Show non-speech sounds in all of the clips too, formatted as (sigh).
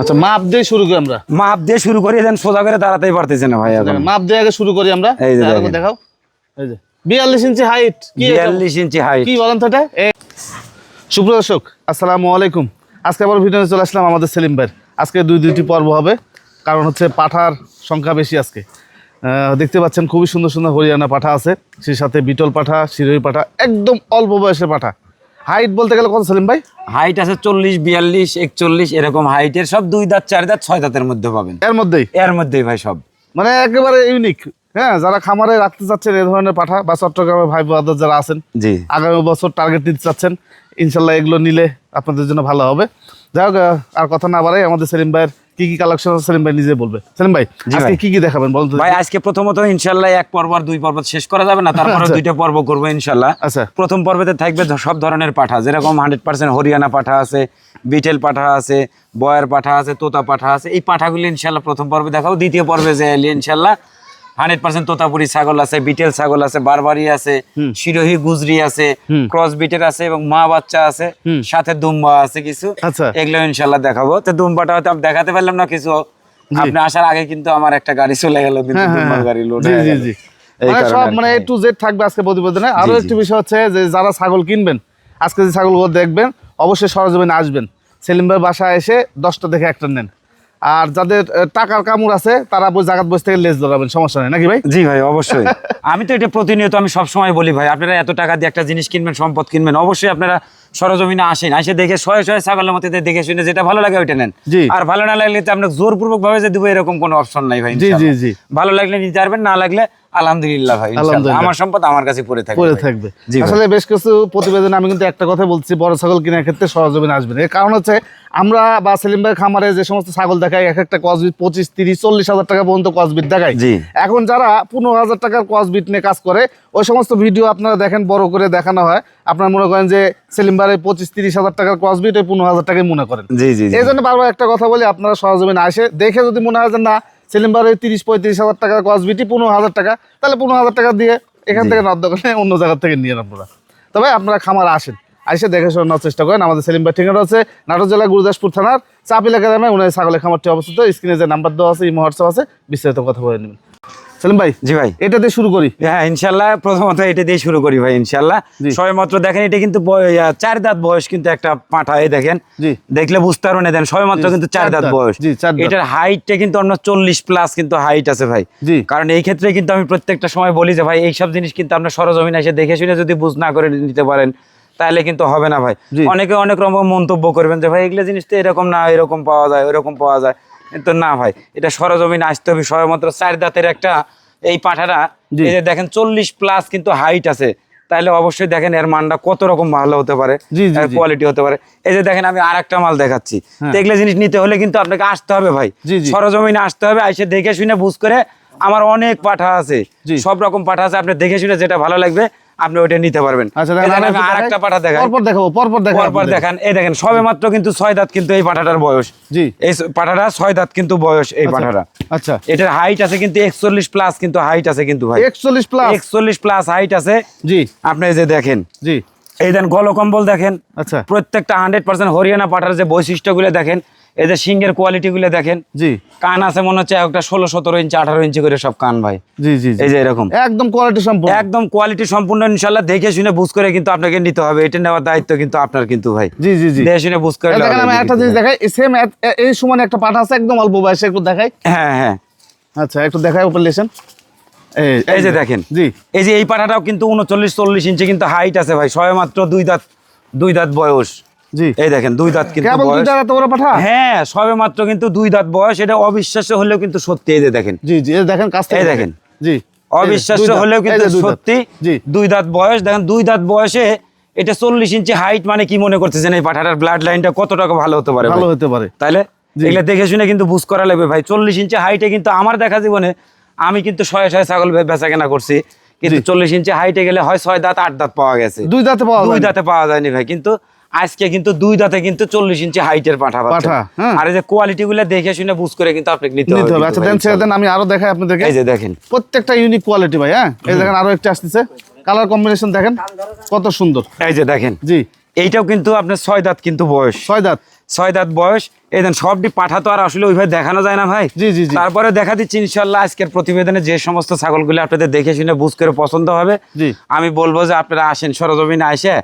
আচ্ছা মাপ দিয়ে শুরু করি আমরা। মাপ দিয়ে শুরু করে দেন সোজা করে দাঁড়াতেই পারতেছে না ভাই এখন। মাপ দিয়ে আগে শুরু করি আমরা। এই যে দেখাও। এই যে বিয়াল্লিশ ইঞ্চি হাইট কি এটা? বিয়াল্লিশ ইঞ্চি হাইট কি বলেন তো এটা? আসসালামু আলাইকুম। আজকে আবার ভিডিও চলে আসলাম আমাদের সেলিম ভাইয়ের আজকে দুই দুইটি পর্ব হবে কারণ হচ্ছে পাঠার সংখ্যা বেশি আজকে। আহ, দেখতে পাচ্ছেন খুবই সুন্দর সুন্দর হরিয়ানা পাঠা আছে। সেই সাথে বিটল পাঠা শিরোহী পাঠা একদম অল্প বয়সের পাঠা। হাইট বলতে গেলে কত সেলিম ভাই? হাইট আছে চল্লিশ বিয়াল্লিশ একচল্লিশ এরকম হাইটের সব দুই দাঁত চার দাঁত ছয় দাঁতের মধ্যে পাবেন। এর মধ্যেই? এর মধ্যেই ভাই সব। মানে একেবারে ইউনিক হ্যাঁ যারা খামারে রাখতে চাচ্ছেন এই ধরনের পাঠা বা চট্টগ্রামের ভাই ব্রাদার যারা আছেন জি। আগামী বছর টার্গেট দিতে চাচ্ছেন ইনশাল্লাহ এগুলো নিলে আপনাদের জন্য ভালো হবে। যাই হোক আর কথা না বাড়াই আমাদের সেলিম ভাইয়ের কি কি কালেকশন আছে সেলিম ভাই নিজে বলবে। সেলিম ভাই আজকে কি কি দেখাবেন বলুন তো? ভাই আজকে প্রথমত ইনশাআল্লাহ এক পর্ব আর দুই পর্ব শেষ করা যাবে না তারপরে আচ্ছা। দুইটা পর্ব করব ইনশাআল্লাহ। আচ্ছা। প্রথম পর্বেতে থাকবে সব ধরনের পাঠা যেরকম হান্ড্রেড পার্সেন্ট হরিয়ানা পাঠা আছে বিটেল পাঠা আছে বয়ার পাঠা আছে তোতা পাঠা আছে এই পাঠাগুলি ইনশাআল্লাহ প্রথম পর্বে দেখাবো দ্বিতীয় পর্বে যে এলি ইনশাল্লাহ হান্ড্রেড পার্সেন্ট তোতাপুরি ছাগল আছে বিটেল ছাগল আছে বারবারি আছে শিরোহী গুজরি আছে ক্রস বিটের আছে এবং মা বাচ্চা আছে সাথে দুম্বা আছে কিছু। আচ্ছা। এগুলো ইনশাল্লাহ দেখাবো। তো দুম্বাটা হয়তো দেখাতে পারলাম না কিছু আপনি আসার আগে কিন্তু আমার একটা গাড়ি চলে গেল কিন্তু হ্যাঁ, হ্যাঁ, হ্যাঁ। গাড়ি লোড হয়ে গেল। মানে সব মানে এ টু জেড থাকবে আজকে প্রতিবেদনে। আরও একটি বিষয় হচ্ছে যে যারা ছাগল কিনবেন আজকে যে ছাগলগুলো দেখবেন অবশ্যই সরজমিনে আসবেন। সেলিম ভাই বাসায় এসে দশটা দেখে একটা নেন। আর যাদের টাকার কামড় আছে তারা জাগাত জায়গা বসে থেকে লেজ ধরাবেন সমস্যা নেই নাকি ভাই জি ভাই অবশ্যই (laughs) আমি তো এটা প্রতিনিয়ত আমি সবসময় বলি ভাই আপনারা এত টাকা দিয়ে একটা জিনিস কিনবেন সম্পদ কিনবেন অবশ্যই আপনারা সরজমিনে আসেন আসে দেখে শয়ে শয়ে ছাগলের মধ্যে দেখে শুনে যেটা ভালো লাগে ওইটা নেন জি। আর ভালো না লাগলে তো আপনাকে জোরপূর্বক ভাবে যে দেবো এরকম কোনো অপশন নাই ভাই জি, জি, জি। ভালো লাগলে নিতে পারবেন না লাগলে আলহামদুলিল্লাহ ভাই। আমার সম্পদ আমার কাছে পড়ে থাকবে ভাই। থাকবে। আসলে বেশ কিছু প্রতিবেদনে আমি কিন্তু একটা কথা বলছি বড় ছাগল কেনার ক্ষেত্রে সরজমিনে আসবেন। এর কারণ হচ্ছে আমরা বা সেলিম ভাই খামারে যে সমস্ত ছাগল দেখাই এক একটা কসবিট পঁচিশ তিরিশ চল্লিশ হাজার টাকা পর্যন্ত কসবিট দেখাই। এখন যারা পনেরো হাজার টাকার কসবিট নিয়ে কাজ করে ওই সমস্ত ভিডিও আপনারা দেখেন বড় করে দেখানো হয়। আপনারা মনে করেন যে সেলিম ভাইয়ের পঁচিশ তিরিশ হাজার টাকার কসবিট ওই পনেরো হাজার টাকায় মনে করেন। এই জন্য বারবার একটা কথা বলি আপনারা সরজমিনে আসে। দেখে যদি মনে হয় যে না সেলিম ভাইয়ের তিরিশ পঁয়ত্রিশ হাজার টাকার কসবিটি পনেরো হাজার টাকা তাহলে পনেরো হাজার টাকা দিয়ে এখান থেকে নদ করে অন্য জায়গা থেকে নিয়ে আপনারা তবে আপনারা খামার আসেন আসে দেখে শোনার চেষ্টা করেন। আমাদের সেলিম ভাই ঠিকানা আছে নাটোর জেলা গুরুদাসপুর থানার চাপিলা গ্রামে। উনি ছাগলের খামারটি অবস্থিত। স্ক্রিনে যে নাম্বার দেওয়া আছে ইমো হোয়াটসঅ্যাপ আছে বিস্তারিত কথা বলে নেবেন। সেলিম ভাই জি ভাই। এটা দিয়ে শুরু করি। হ্যাঁ ইনশাল্লাহ প্রথমত এটা দিয়ে শুরু করি ভাই ইনশাল্লাহ জি। সবাই মাত্র দেখেন এটা কিন্তু চার দাঁত বয়স কিন্তু একটা পাঠা এই দেখেন। দেখলে বুঝতে পারবেন এই দেখেন সবাই মাত্র কিন্তু চার দাঁত। বয়স। এটার হাইটটা কিন্তু আপনার চল্লিশ প্লাস কিন্তু হাইট আছে ভাই। কারণ এই ক্ষেত্রে কিন্তু আমি প্রত্যেকটা সময় বলি যে ভাই এইসব জিনিস কিন্তু আপনার সরজমিন এসে দেখে শুনে যদি বুঝ না করে নিতে পারেন তাহলে কিন্তু হবে না ভাই। অনেকে অনেক রকম মন্তব্য করবেন যে ভাই এগুলো জিনিস তো এরকম না এরকম পাওয়া যায় ওইরকম পাওয়া যায়। কিন্তু না ভাই এটা সরজমিন আসতে হবে। সবাই মাত্র চার দাঁতের একটা এই পাঠাটা। এই যে দেখেন চল্লিশ প্লাস কিন্তু হাইট আছে। তাহলে অবশ্যই দেখেন এর মানটা কত রকম ভালো হতে পারে। কোয়ালিটি হতে পারে। এই যে দেখেন আমি আর একটা মাল দেখাচ্ছি। দেখলে জিনিস নিতে হলে কিন্তু আপনাকে আসতে হবে ভাই। সরজমিনে আসতে হবে এসে দেখে শুনে বুঝ করে আমার অনেক পাঠা আছে। সব রকম পাঠা আছে আপনি দেখে শুনে যেটা ভালো লাগবে আপনি ওইটা নিতে পারবেন। আচ্ছা দেখেন দেখেন, আমি আর একটা পাঠা দেখাই। পরপর দেখাবো পরপর দেখাবো পরপর দেখান। এই দেখেন সবে মাত্র কিন্তু ছয় দাঁত কিন্তু এই পাঠাটার বয়স। জি। এই পাঠাটা ছয় দাঁত কিন্তু বয়স এই পাঠাটা আচ্ছা। এটার হাইট আছে কিন্তু একচল্লিশ প্লাস কিন্তু হাইট আছে কিন্তু ভাই। একচল্লিশ প্লাস একচল্লিশ প্লাস হাইট আছে। জি। আপনি যে দেখেন। জি। এই দেন গলকম্বল দেখেন। আচ্ছা। প্রত্যেকটা হান্ড্রেড পার্সেন্ট হরিয়ানা পাঠার যে বৈশিষ্ট্যগুলো দেখেন এই যে সিংহের কোয়ালিটিগুলো দেখেন জি। কান আছে মনে হচ্ছে একটা ষোলো সতেরো ইঞ্চি আঠারো ইঞ্চি করে সব কান ভাই। জি জি। এই যে এরকম। একদম কোয়ালিটি সম্পূর্ণ। একদম কোয়ালিটি সম্পূর্ণ ইনশাল্লাহ দেখে শুনে বুঝ করে কিন্তু আপনাকে নিতে হবে। এটা নেওয়ার দায়িত্ব কিন্তু আপনার কিন্তু ভাই। জি জি জি। দেখে শুনে বুঝ করে দেখেন আমি একটা জিনিস দেখাই। সেম এই সমান একটা পাঠা আছে একদম অল্প বয়সে একটু দেখাই। হ্যাঁ হ্যাঁ। আচ্ছা একটু দেখাই উপর লেসেন। এই এই যে দেখেন। জি। এই যে এই পাঠাটাও কিন্তু উনচল্লিশ চল্লিশ ইঞ্চি কিন্তু হাইট আছে ভাই। সবে মাত্র দুই দাঁত দুই দাঁত বয়স। জি। এই দেখেন দুই দাঁত কিন্তু এত বড় পাঠা? হ্যাঁ সবে মাত্র কিন্তু দুই দাঁত বয়স। এটা অবিশ্বাস্য হলেও কিন্তু সত্যি এই যে দেখেন। জি জি দেখেন কাছ থেকে এই দেখেন। জি অবিশ্বাস্য হলেও কিন্তু দুই দাঁত। সত্যি দুই দাঁত বয়স। দেখেন দুই দাঁত বয়সে এটা চল্লিশ ইঞ্চি হাইট মানে কি মনে করতেছেন এই পাঠাটার ব্লাড লাইনটা কত টাকা ভালো হতে পারে ভালো হতে পারে। তাইলে জি। এগুলা দেখে শুনে কিন্তু বুঝ করা লাগবে ভাই। চল্লিশ ইঞ্চি হাইটে কিন্তু আমার দেখা জীবনে আমি কিন্তু শয়ে শয়ে ছাগল বেচা কেনা করছি। কিন্তু চল্লিশ ইঞ্চি হাইটে গেলে হয় ছয় দাঁত আট দাঁত পাওয়া গেছে। দুই দাঁতে পাওয়া দুই দাঁতে পাওয়া যায়নি ভাই। কিন্তু আজকে কিন্তু দুই দাঁতে কিন্তু চল্লিশ ইঞ্চি হাইটের পাঠা পাঠা, হ্যাঁ। আর এই যে কোয়ালিটি গুলো দেখে শুনে বুঝ করে কিন্তু আপনাকে নিতে হবে আচ্ছা দেন ছেড়ে দেন আমি আরও দেখাই আপনাদেরকে। এই যে দেখেন। প্রত্যেকটা ইউনিক কোয়ালিটি ভাই হ্যাঁ? এই দেখেন আরও একটা আসতেছে। কালার কম্বিনেশন দেখেন কত সুন্দর। এই যে দেখেন। জি। এইটাও কিন্তু আপনার ছয় দাঁত কিন্তু বয়স। ছয় দাঁত। ছয় দাঁত বয়স। এই দেন সবটি পাঠা তো আর আসলে ওইভাবে দেখানো যায় না ভাই। জি, জি। তারপরে দেখা দিচ্ছি ইনশাল্লাহ আজকের প্রতিবেদনে যে সমস্ত ছাগলগুলো আপনাদের দেখে শুনে বুঝ করে পছন্দ হবে। জি। আমি বলব যে আপনারা আসেন সরজমিনে আসে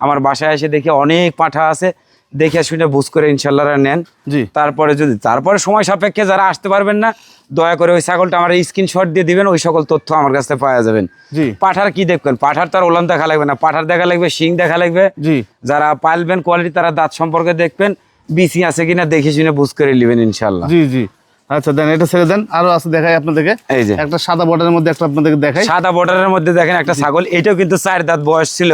আমার বাসায় এসে দেখে অনেক পাঠা আছে দেখে শুনে বুঝ করে ইনশাল্লাহ নেন জি। তারপরে যদি তারপরে সময় সাপেক্ষে যারা আসতে পারবেন না দয়া করে ওই ছাগলটা আমার স্ক্রিনশট দিয়ে দিবেন ওই সকল তথ্য আমার কাছে পাওয়া যাবেন জি। পাঠার কি দেখবেন পাঠার তার ওলান দেখা লাগবে না পাঠার দেখা লাগবে শিং দেখা লাগবে জি। যারা পালবেন কোয়ালিটি তারা দাঁত সম্পর্কে দেখবেন বিসি আছে কিনা দেখে শুনে বুঝ করে নেবেন ইনশাল্লাহ জি জি আচ্ছা দেন এটা ছেড়ে দেন। আরও আছে দেখাই আপনাদেরকে। এই যে। একটা সাদা বর্ডারের মধ্যে একটা আপনাদেরকে দেখাই। সাদা বর্ডারের মধ্যে দেখেন একটা ছাগল। এটাও কিন্তু চার দাঁত বয়স ছিল।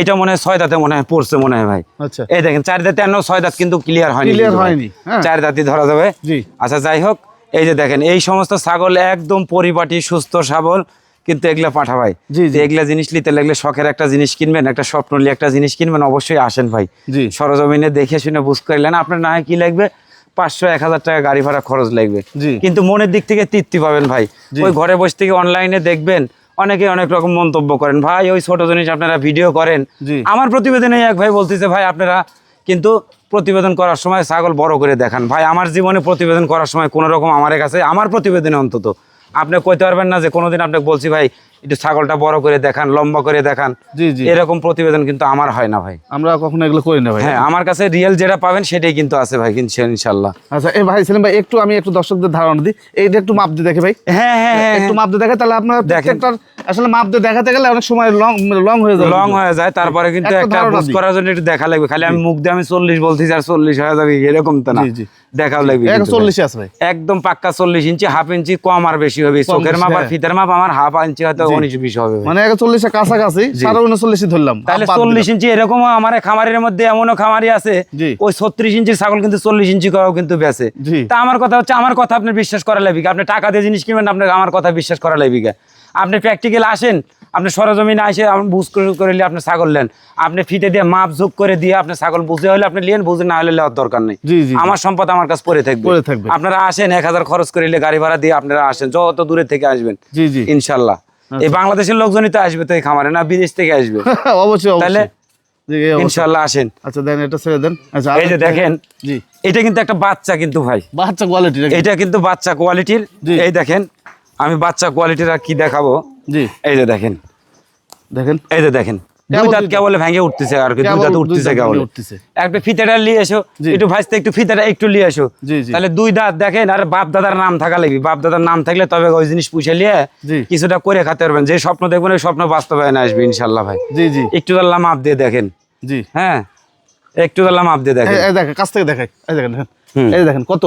এটা মনে হয় ছয় দাঁতে মনে হয় পড়ছে মনে হয় ভাই। আচ্ছা। এই দেখেন চার দাঁতে ছয় দাঁত কিন্তু ক্লিয়ার হয়নি ভাই। হয়নি, হ্যাঁ। চার দাঁতই ধরা যাবে। জি। আচ্ছা যাই হোক এই যে দেখেন এই সমস্ত ছাগল একদম পরিপাটি সুস্থ সবল কিন্তু এগুলা পাঠা ভাই। এগুলা জিনিস নিতে লাগলে শখের একটা জিনিস কিনবেন একটা স্বপ্ন একটা জিনিস কিনবেন অবশ্যই আসেন ভাই। সরজমিনে দেখে শুনে বুঝ করলেন। আপনার না হয় কি লাগবে? পাঁচশো এক হাজার টাকা গাড়ি ভাড়া খরচ লাগবে। কিন্তু মনের দিক থেকে তৃপ্তি পাবেন ভাই। ওই ঘরে বসে থেকে অনলাইনে দেখবেন অনেকে অনেক রকম মন্তব্য করেন ভাই ওই ছোট জিনিস আপনারা ভিডিও করেন। আমার প্রতিবেদনে এক ভাই বলতেছে ভাই আপনারা কিন্তু প্রতিবেদন করার সময় ছাগল বড় করে দেখান। ভাই আমার জীবনে প্রতিবেদন করার সময় কোনো রকম আমার কাছে আমার প্রতিবেদনে অন্তত। আপনি কইতে পারবেন না যে কোনোদিন আপনাকে বলছি ভাই একটু ছাগলটা বড় করে দেখান লম্বা করে দেখান। জি, জি। এরকম প্রতিবেদন কিন্তু আমার হয় না ভাই। আমরা কখনো এগুলো করি না ভাই। হ্যাঁ আমার কাছে রিয়েল যেটা পাবেন সেটাই কিন্তু আছে ভাই কিন্তু ইনশাল্লাহ। আচ্ছা এই ভাই সেলিম ভাই একটু আমি একটু দর্শকদের ধারণা দিই। এইটা একটু মাপ দিয়ে দেখে ভাই। হ্যাঁ হ্যাঁ হ্যাঁ একটু মাপ দিয়ে দেখে তাহলে আপনার দেখেন। আসলে মাপ দিয়ে দেখাতে গেলে অনেক সময় লং লং হয়ে যাবে লং হয়ে যায় তারপরে কিন্তু একটা বুঝ করার জন্য একটু দেখা লাগবে। খালি আমি মুখ দিয়ে আমি চল্লিশ বলতেছি আর চল্লিশ হয়ে যাবে এরকম তো না। দেখাও লাগবে। চল্লিশে আছে ভাই। একদম পাক্কা চল্লিশ ইঞ্চি হাফ ইঞ্চি কম আর বেশি হবে। চোখের মাপ আর হ্যাঁ। ফিতের মাপ আমার হাফ ইঞ্চি হয়তো উনিশ বিশ হবে মানে এক চল্লিশের কাছাকাছি সাড়ে উনচল্লিশই ধরলাম। তাহলে বাদ দিলাম। চল্লিশ ইঞ্চি এরকমও আমার খামারের মধ্যে এমনও খামারি আছে ওই ছত্রিশ ইঞ্চির ছাগল কিন্তু চল্লিশ ইঞ্চি করাও কিন্তু বেছে তা আমার কথা হচ্ছে আমার কথা আপনি বিশ্বাস করা লাগবে আপনি টাকা দিয়ে জিনিস কিনবেন আপনার আমার কথা বিশ্বাস করা লাগবে আপনি প্র্যাকটিক্যাল আসেন আপনি সরজমিনে আসে আপনি বুঝ করে নিলে আপনি ছাগল নেন। আপনি ফিতে দিয়ে মাপ যোগ করে দিয়ে আপনি ছাগল বুঝে হলে আপনি লিয়েন বুঝে না হলে নেওয়ার দরকার নেই। আমার সম্পদ আমার কাছে পড়ে থাকবে। আপনারা আসেন এক হাজার খরচ করে গাড়ি ভাড়া দিয়ে আপনারা আসেন যত দূরে থেকে আসবেন। ইনশাল্লাহ। এই বাংলাদেশের লোকজনই তো আসবে তো এই খামারে না বিদেশ থেকে আসবে? (laughs) অবশ্যই তাহলে? আসেন। আচ্ছা দেন এটা ছেড়ে দেন। আচ্ছা এই যে দেখেন জি। এটা কিন্তু একটা বাচ্চা কিন্তু ভাই। বাচ্চা কোয়ালিটি এটা কিন্তু বাচ্চা কোয়ালিটির এই দেখেন আমি বাচ্চা কোয়ালিটির আর কি দেখাবো? জি। এই যে দেখেন। দেখেন। এই যে দেখেন। দুই দাঁত দুই ভেঙে উঠতেছে আর কি দুই দাঁত উঠতেছে কেবল। একটা ফিতাটা নিয়ে এসো একটু ভাজতে একটু ফিতাটা একটু নিয়ে এসো। জি, জি। তাহলে দুই দাঁত দেখেন আর বাপ দাদার নাম থাকা লাগবে। বাপ দাদার নাম থাকলে তবে ওই জিনিস পুষে নিয়ে কিছুটা করে খেতে পারবেন। যে স্বপ্ন দেখবেন ওই স্বপ্ন বাস্তবায়ন আসবে ইনশাল্লাহ ভাই। জি জি। একটু দাল্লা মাপ দিয়ে দেখেন। জি। হ্যাঁ একটু দাল্লা মাপ দিয়ে দেখেন। এই- এই দেখেন কাছ থেকে দেখাই। এই দেখেন দেখেন। এই দেখেন কত?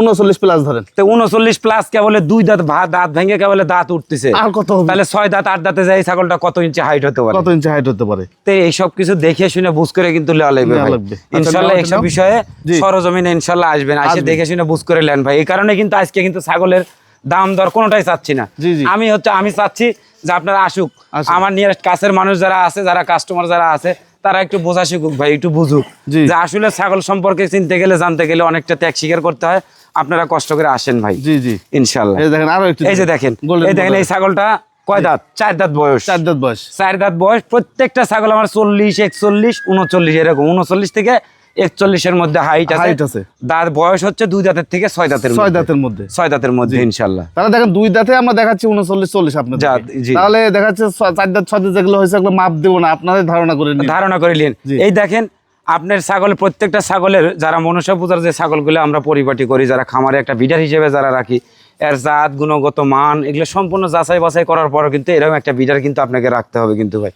উনচল্লিশ প্লাস ধরেন। তো উনচল্লিশ প্লাস কেবলে দুই দাঁত দাঁত ভেঙে কেবলে দাঁত উঠতেছে। আর কত তাহলে ছয় দাঁত আট দাঁতে যায় ছাগলটা কত ইঞ্চি হাইট হতে পারে? কত ইঞ্চি হাইট হতে পারে? তো এইসব কিছু দেখে শুনে বুঝ করে কিন্তু লেওয়া লাগবে আচ্ছা, ইনশাল্লাহ এইসব বিষয়ে সরজমিনে ইনশাল্লাহ আসবেন। আসে দেখে শুনে বুঝ করে নেন ভাই। এই কারণে কিন্তু আজকে কিন্তু ছাগলের দাম দর কোনোটাই চাচ্ছি না। আমি হচ্ছে আমি চাচ্ছি যে আপনারা আসুক। আসুক। আমার নিয়ারেস্ট কাছের মানুষ যারা আছে যারা কাস্টমার যারা আছে তারা একটু বোঝা শিখুক ভাই একটু বুঝুক যে আসলে ছাগল সম্পর্কে চিনতে গেলে জানতে গেলে অনেকটা ত্যাগ স্বীকার করতে হয়। আপনারা কষ্ট করে আসেন ভাই। জি জি। ইনশাল্লাহ এই দেখেন আরও একটু এই যে দেখেন। এই দেখেন এই ছাগলটা কয় দাঁত? চার দাঁত বয়স। চার দাঁত বয়স। চার দাঁত বয়স। প্রত্যেকটা ছাগল আমার চল্লিশ একচল্লিশ উনচল্লিশ এরকম। উনচল্লিশ থেকে একচল্লিশের মধ্যে হাইট আছে। দাঁত বয়স হচ্ছে দুই দাঁতের থেকে ছয় দাঁতের ছয় দাঁতের মধ্যে। ছয় দাঁতের মধ্যে ইনশাল্লাহ। তাহলে দেখেন দুই দাঁতে আমরা দেখাচ্ছি উনচল্লিশ চল্লিশ আপনার তাহলে দেখাচ্ছে চার দাঁত ছয় দাঁত যেগুলো হয়েছে এগুলো মাপ দেবো না আপনাদের ধারণা করে ধারণা করে নিন। এই দেখেন আপনার ছাগল প্রত্যেকটা ছাগলের যারা মনসা পূজার যে ছাগলগুলো আমরা পরিপাটি করি যারা খামারে একটা বিডার হিসেবে যারা রাখি এর জাত গুণগত মান এগুলো সম্পূর্ণ যাচাই বাছাই করার পরও কিন্তু এরকম একটা বিডার কিন্তু আপনাকে রাখতে হবে কিন্তু ভাই।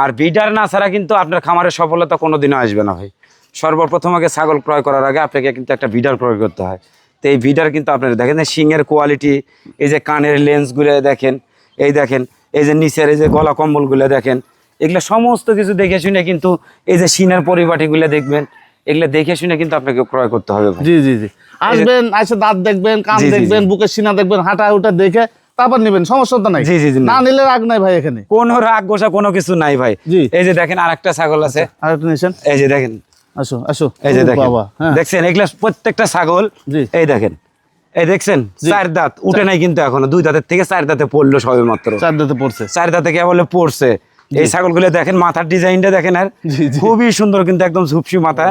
আর বিডার না ছাড়া কিন্তু আপনার খামারের সফলতা কোনোদিনও আসবে না ভাই। সর্বপ্রথম আগে ছাগল ক্রয় করার আগে আপনাকে কিন্তু একটা ভিডার ক্রয় করতে হয়। তো এই ভিডার কিন্তু আপনার দেখেন শিংয়ের কোয়ালিটি এই যে কানের লেন্সগুলো দেখেন এই দেখেন এই যে নিচের এই যে গলা কম্বলগুলো দেখেন এগুলো সমস্ত কিছু দেখে শুনে কিন্তু এই যে সিনের পরিপাটিগুলো দেখবেন এগুলো দেখে শুনে কিন্তু আপনাকে ক্রয় করতে হবে জি জি জি। আসবেন এসে দাঁত দেখবেন কান দেখবেন বুকের সিনা দেখবেন হাঁটা উঠা দেখে তারপর নেবেন সমস্যা তো নাই। জি, জি, জি, না। নিলে রাগ নাই ভাই এখানে। কোনো রাগ গোসা কোনো কিছু নাই ভাই। এই যে দেখেন আরেকটা ছাগল আছে। আর একটা এই যে দেখেন আসো আসো। এই যে দেখেন। হ্যাঁ। দেখছেন এগুলা প্রত্যেকটা ছাগল এই দেখেন। এই দেখছেন চার দাঁত উঠে নাই কিন্তু এখনও দুই দাঁতের থেকে চার দাঁতে পড়ল সবে মাত্র চার দাঁতে পড়ছে। চার দাঁতে কেবল পড়ছে। এই ছাগলগুলো দেখেন মাথার ডিজাইনটা দেখেন আর। খুবই সুন্দর কিন্তু একদম ঝুপসি মাথা।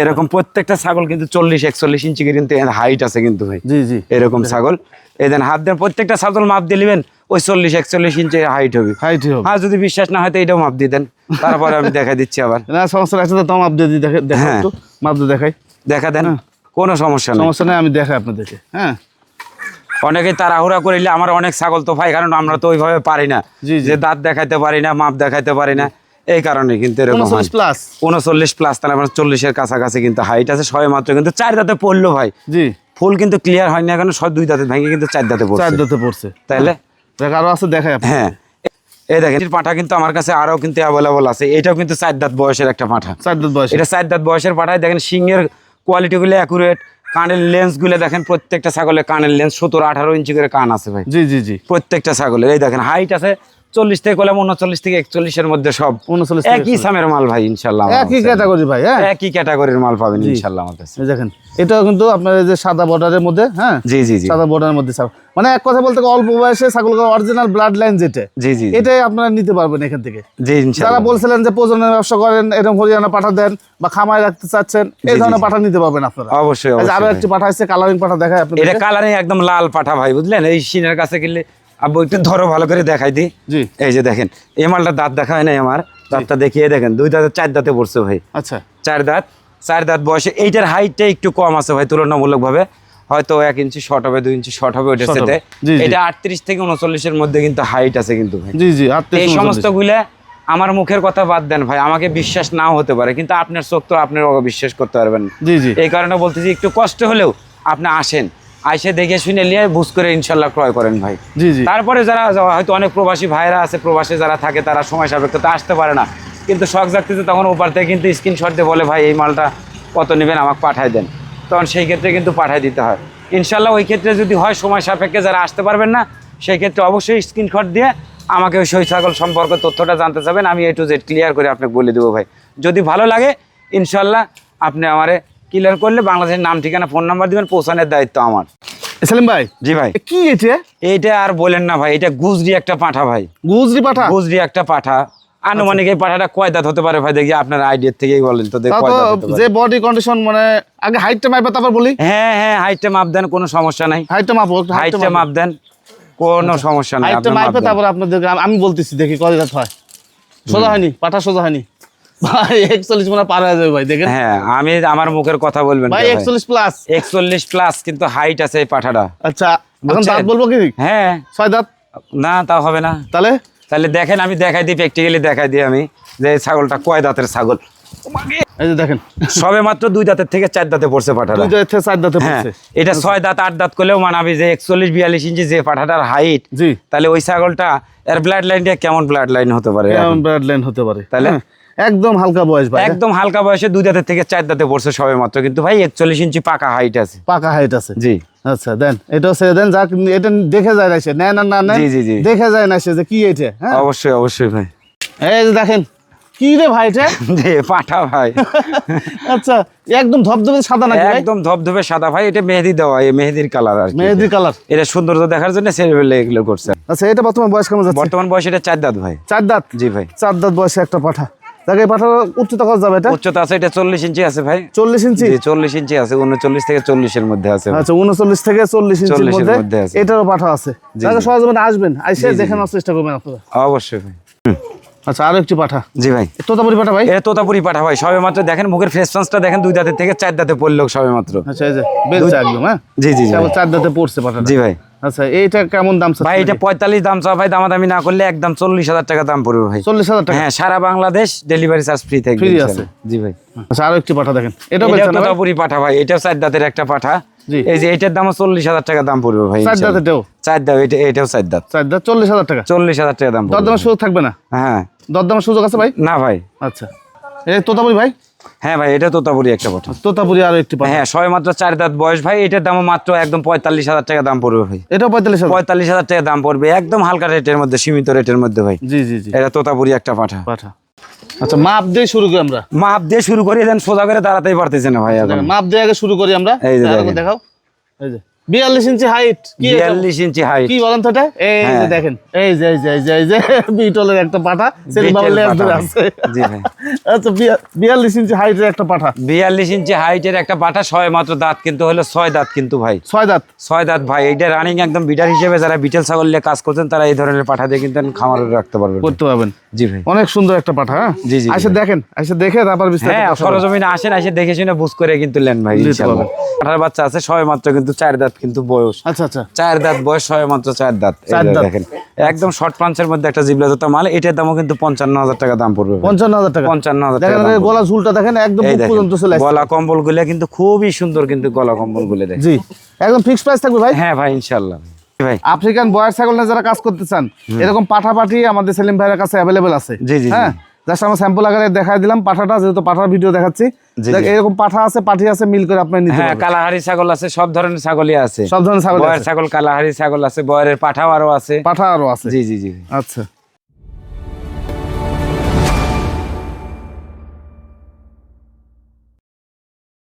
এরকম প্রত্যেকটা ছাগল কিন্তু চল্লিশ একচল্লিশ ইঞ্চি কিন্তু হাইট আছে কিন্তু ভাই। জি জি। এরকম ছাগল। এই দেন হাত দেন প্রত্যেকটা ছাগল মাপ দিয়ে নেবেন। ওই চল্লিশ একচল্লিশ ইঞ্চি হাইট হবে। হাইটই হবে। আর যদি বিশ্বাস না হয় তো এটাও মাপ দিয়ে দেন। তারপরে আমি দেখা দিচ্ছি আবার। না সমস্যা আছে তো মাপ দিয়ে দিই দেখে হ্যাঁ। মাপ দিয়ে দেখাই। দেখা দেন। কোনো সমস্যা নেই। সমস্যা নেই আমি দেখাই আপনাদেরকে। হ্যাঁ। অনেকে তাড়াহুড়া করিলে আমার অনেক ছাগল তো ভাই কারণ আমরা তো ওইভাবে পারি না। যে দাঁত দেখাইতে পারি না মাপ দেখাইতে পারি না। এই কারণে কিন্তু এরকম হয়। প্লাস উনচল্লিশ প্লাস তাহলে আমার চল্লিশের কাছাকাছি কিন্তু হাইট আছে সবে মাত্র। কিন্তু চার দাঁতে পড়ল ভাই। জি। ফুল কিন্তু ক্লিয়ার হয়নি এখন সব দুই দাঁতে ভেঙে কিন্তু চার দাঁতে পড়ছে। চার দাঁতে পড়ছে। তাইলে? দেখ আরও আছে দেখাই হ্যাঁ। এই দেখেন পাঠা কিন্তু আমার কাছে আরও কিন্তু অ্যাভেলেবল আছে। এটাও কিন্তু চার দাঁত বয়সের একটা পাঠা। চার দাঁত বয়স এটা চার দাঁত বয়সের পাঠায়। দেখেন সিংয়ের কোয়ালিটিগুলো অ্যাকুরেট কানের লেন্সগুলো দেখেন প্রত্যেকটা ছাগলের কানের লেন্স সতেরো আঠারো ইঞ্চি করে কান আছে ভাই। জি জি জি। প্রত্যেকটা ছাগলের। এই দেখেন হাইট আছে চল্লিশ থেকে করলাম উনচল্লিশ থেকে একচল্লিশের মধ্যে সব। উনচল্লিশ একই সামের মাল ভাই ইনশাল্লাহ একই ক্যাটাগরি ভাই হ্যাঁ? একই ক্যাটাগরির মাল পাবেন ইনশাল্লাহ আমার কাছে। দেখেন এটাও কিন্তু আপনার যে সাদা বর্ডারের মধ্যে হ্যাঁ? জি জি সাদা বর্ডারের মধ্যে ছাগল মানে এক কথা বলতে অল্প বয়সে ছাগলের অরিজিনাল ব্লাড লাইন যেটা জি জি। এটাই আপনারা নিতে পারবেন এখান থেকে। জি যারা বলছিলেন যে প্রজনের ব্যবসা করেন এরকম হরিয়ানা পাঠা দেন বা খামায় রাখতে চাচ্ছেন এই ধরনের পাঠা নিতে পারবেন আপনারা। অবশ্যই আরও একটি পাঠা আছে কালারিং পাঠা দেখায় আপনি এটা কালারে একদম লাল পাঠা ভাই বুঝলেন? এই সিনের কাছে গেলে আব্বু একটু ধরো ভালো করে দেখাই দি। জি। এই যে দেখেন এই মালটা দাঁত দেখা হয় নাই আমার। দাঁতটা দেখিয়ে দেখেন দুই দাঁতে চার দাঁতে পড়ছে ভাই। আচ্ছা। চার দাঁত চার দাঁত বয়সে। এইটার হাইটটা একটু কম আছে ভাই তুলনামূলক ভাবে হয়তো এক ইঞ্চি শর্ট হবে দুই ইঞ্চি শর্ট হবে ওইটার সাথে। এটা আটত্রিশ থেকে উনচল্লিশের মধ্যে কিন্তু হাইট আছে কিন্তু ভাই। জি জি এই সমস্তগুলা আমার মুখের কথা বাদ দেন ভাই আমাকে বিশ্বাস নাও হতে পারে কিন্তু আপনার চোখ তো আপনার বিশ্বাস করতে পারবেন জি জি। এই কারণে বলতেছি একটু কষ্ট হলেও আপনি আসেন। আইসে দেখে শুনে নিয়ে বুঝ করে ইনশাল্লাহ ক্রয় করেন ভাই। জি জি। তারপরে যারা হয়তো অনেক প্রবাসী ভাইরা আছে প্রবাসে যারা থাকে তারা সময় সাপেক্ষ তো আসতে পারে না। কিন্তু শখ জাগতেছে তখন ওপার থেকে কিন্তু স্ক্রিনশট দিয়ে বলে ভাই এই মালটা কত নেবেন? আমাকে পাঠায় দেন। তখন সেই ক্ষেত্রে কিন্তু পাঠায় দিতে হয়। ইনশাল্লাহ ওই ক্ষেত্রে যদি হয় সময় সাপেক্ষে যারা আসতে পারবেন না সেই ক্ষেত্রে অবশ্যই স্ক্রিনশট দিয়ে আমাকে ওই সই ছাগল সম্পর্কে তথ্যটা জানতে চাবেন। আমি এ টু জেড ক্লিয়ার করে আপনাকে বলে দেবো ভাই। যদি ভালো লাগে ইনশাল্লাহ আপনি আমারে ক্লিয়ার করলে বাংলাদেশের নাম ঠিকানা ফোন নাম্বার দিবেন পৌঁছানোর দায়িত্ব আমার। সেলিম ভাই? জি ভাই। কি এটা? এইটা আর বলেন না ভাই এটা গুজরি একটা পাঠা ভাই। গুজরি পাঠা? গুজরি একটা পাঠা। আনুমানিক এই পাঠাটা কয় দাঁত হতে পারে ভাই দেখি আপনার আইডিয়ার থেকেই বলেন তো। যে বডি কন্ডিশন মানে আগে হাইটটা মাপবে তারপর বলি। হ্যাঁ হ্যাঁ হাইটটা মাপ দেন কোনো সমস্যা নাই। হাইটটা মাপো হাইটটা মাপ দেন কোনো সমস্যা নাই হাইটটা তারপর আপনাদের আমি বলতেছি দেখি কয় রাত হয়। সোজা হয়নি পাঠা সোজা হয়নি। ভাই একচল্লিশ মনে পার হয়ে যাবে ভাই দেখেন। হ্যাঁ আমি আমার মুখের কথা বলবেন ভাই একচল্লিশ প্লাস একচল্লিশ প্লাস কিন্তু হাইট আছে এই পাঠাটা। আচ্ছা এখন দাঁত বলব কি? হ্যাঁ। ছয় দাঁত? না তা হবে না। তাহলে? তাহলে দেখেন আমি দেখাই দিই প্র্যাকটিক্যালি দেখাই দিই আমি যে ছাগলটা কয় দাঁতের ছাগল। এই যে দেখেন। সবে মাত্র দুই দাঁতের থেকে চার দাঁতে পড়ছে পাঠাটা। দুই দাঁত থেকে চার দাঁতে হ্যাঁ পড়ছে। এটা ছয় দাঁত আট দাঁত করলেও মানাবি যে একচল্লিশ বিয়াল্লিশ ইঞ্চি যে পাঠাটার হাইট জি। তাহলে ওই ছাগলটা এর ব্লাড লাইনটা কেমন ব্লাড লাইন হতে পারে? কেমন ব্লাড লাইন হতে পারে? তাহলে? একদম হালকা বয়স ভাই। একদম হালকা বয়সে দুই দাঁতের থেকে চার দাঁতে পড়ছে সবে মাত্র। কিন্তু ভাই একচল্লিশ ইঞ্চি পাকা হাইট আছে। পাকা হাইট আছে। জি। আচ্ছা দেন এটাও ছেড়ে দেন যাক এটা দেখে যায় না সে। নেয় না না নেয় জি, জি, জি। দেখে যায় না সে যে কি এটা হ্যাঁ? অবশ্যই অবশ্যই ভাই। এই যে দেখেন কি রে ভাই এটা? (laughs) যে পাঠা ভাই। (laughs) আচ্ছা একদম ধবধবে সাদা নাকি একদম ধবধবে সাদা ভাই এটা মেহেদি দেওয়া এই মেহেদির কালার আর কি মেহেদি কালার। এটা সৌন্দর্য দেখার জন্য ছেলেবেলে এগুলো করছে। আচ্ছা এটা বর্তমান বয়স কেমন যাচ্ছে? বর্তমান বয়স এটা চার দাঁত ভাই। চার দাঁত? জি ভাই। চার দাঁত বয়সে একটা পাঠা। দেখে এই উচ্চতা কত যাবে এটা? উচ্চতা আছে এটা চল্লিশ ইঞ্চি আছে ভাই। চল্লিশ ইঞ্চি? জি চল্লিশ ইঞ্চি আছে উনচল্লিশ থেকে চল্লিশের মধ্যে আছে। আচ্ছা উনচল্লিশ থেকে চল্লিশ ইঞ্চির মধ্যে মধ্যে এটারও পাঠা আছে। তাহলে জি। সহজে আসবেন আইসে চেষ্টা করবেন আপনারা। অবশ্যই ভাই। আচ্ছা আরও একটি পাঠা। জি ভাই। তোতাপুরি পাঠা ভাই? এটা তোতাপুরি পাঠা ভাই সবে মাত্র দেখেন মুখের ফেস পাঁচটা দেখেন দুই দাঁতের থেকে চার দাঁতে পড়ল সবে মাত্র। আচ্ছা এই যে বেলচা একদম হ্যাঁ? জি জি জি। চার দাঁতে পড়ছে পাঠা জি ভাই। আচ্ছা এইটা কেমন দাম ভাই এটা পঁয়তাল্লিশ দাম চা ভাই দামাদামি না করলে একদম চল্লিশ হাজার টাকা দাম পড়বে ভাই। চল্লিশ হাজার টাকা? হ্যাঁ সারা বাংলাদেশ ডেলিভারি চার্জ ফ্রি থাকবে ইনশাল্লাহ। আছে। জি ভাই। আচ্ছা আরও একটি পাঠা দেখেন। এটাও এটাও ভাই? তোতাপুরি পাঠা ভাই এটাও চার দাঁতের একটা পাঠা। এই যে এটার দামও চল্লিশ হাজার টাকা দাম পড়বে ভাই চার ইনশাল্লাহ। দাঁতেরটাও চার দাঁত এটা এটাও চার দাঁত। চার দাঁত চল্লিশ হাজার টাকা? চল্লিশ হাজার টাকা দাম দরদামের সুযোগ থাকবে না? হ্যাঁ। দরদামের সুযোগ আছে ভাই? না ভাই। আচ্ছা। এই তোতাপুরি ভাই? হ্যাঁ ভাই এটা তোতাপুরি একটা পাঠা তোতাপুরি আর একটি পাঠা হ্যাঁ ছয় মাত্র চার দাঁত বয়স ভাই এটার দাম মাত্র একদম পঁয়তাল্লিশ হাজার টাকা দাম পড়বে ভাই। এটা পঁয়তাল্লিশ হাজার? পঁয়তাল্লিশ হাজার টাকা দাম পড়বে একদম হালকা রেটের মধ্যে সীমিত রেটের মধ্যে ভাই। জি জি জি। এটা তোতাপুরি একটা পাঠা। পাঠা। আচ্ছা মাপ দিয়ে শুরু করি আমরা? মাপ দিয়ে শুরু করি দেন সোজা করে দাঁড়াতেই পারতেছে না ভাই মাপ দিয়ে আগে শুরু করি আমরা। এই। দেখাও। এই যে। বিয়াল্লিশ ইঞ্চি হাইট বিয়াল্লিশ ইঞ্চি হাইট কি বলেন তো এটা? এই যে হ্যাঁ। দেখেন এই যে এই যে এই যে এই যে বিটলের একটা পাঠা আছে। আচ্ছা বিয়াল্লিশ ইঞ্চি হাইটের একটা পাঠা। বিয়াল্লিশ ইঞ্চি হাইটের একটা পাঠা ছয় মাত্র দাঁত কিন্তু হলো ছয় দাঁত কিন্তু ভাই। ছয় দাঁত। ছয় দাঁত ভাই এইটা রানিং একদম বিটার হিসেবে যারা বিটেল ছাগল নিয়ে কাজ করছেন তারা এই ধরনের পাঠা দিয়ে কিন্তু খামারে রাখতে পারবেন। করতে পারবেন। জি ভাই। অনেক সুন্দর একটা পাঠা হ্যাঁ? জি, জি, আচ্ছা দেখেন আচ্ছা দেখে তারপর বিস্তারিত হ্যাঁ সরজমিনে আসেন আসে দেখে শুনে বুঝ করে কিন্তু নেন ভাই ইনশাআল্লাহ। পাঠার বাচ্চা আছে ছয় মাত্র কিন্তু চার দাঁত কিন্তু বয়স। আচ্ছা আচ্ছা। চার দাঁত বয়স হয় মাত্র চার দাঁত। দেখেন একদম শর্ট পাঞ্চের মধ্যে একটা জিবলা জোতা মাল এটার দামও কিন্তু পঞ্চান্ন হাজার টাকা দাম পড়বে পঞ্চান্ন হাজার টাকা। পঞ্চান্ন হাজার টাকা। গলা ঝুলটা দেখেন একদম পর্যন্ত চলে গলা কম্বলগুলো কিন্তু খুবই সুন্দর কিন্তু গলা কম্বলগুলো দেখেন। জি। একদম ফিক্স প্রাইস থাকবে ভাই? হ্যাঁ ভাই ইনশাল্লাহ ভাই। আফ্রিকান বয়ার ছাগল নিয়ে যারা কাজ করতে চান এরকম পাঠাপাঠি আমাদের সেলিম ভাইয়ের কাছে অ্যাভেলেবেল আছে। জি, জি। হ্যাঁ? জাস্ট আমার স্যাম্পল আকারে দেখাই দিলাম পাঠাটা যেহেতু পাঠার ভিডিও দেখাচ্ছি। এরকম পাঠা আছে পাঠি আছে মিল করে আপনি নিতে হ্যাঁ কালাহারি ছাগল আছে সব ধরনের ছাগলই আছে। সব ধরনের ছাগল বয়ের ছাগল কালাহারি ছাগল আছে বয়ের পাঠাও আরও আছে। পাঠা আরও আছে। জি জি জি। আচ্ছা।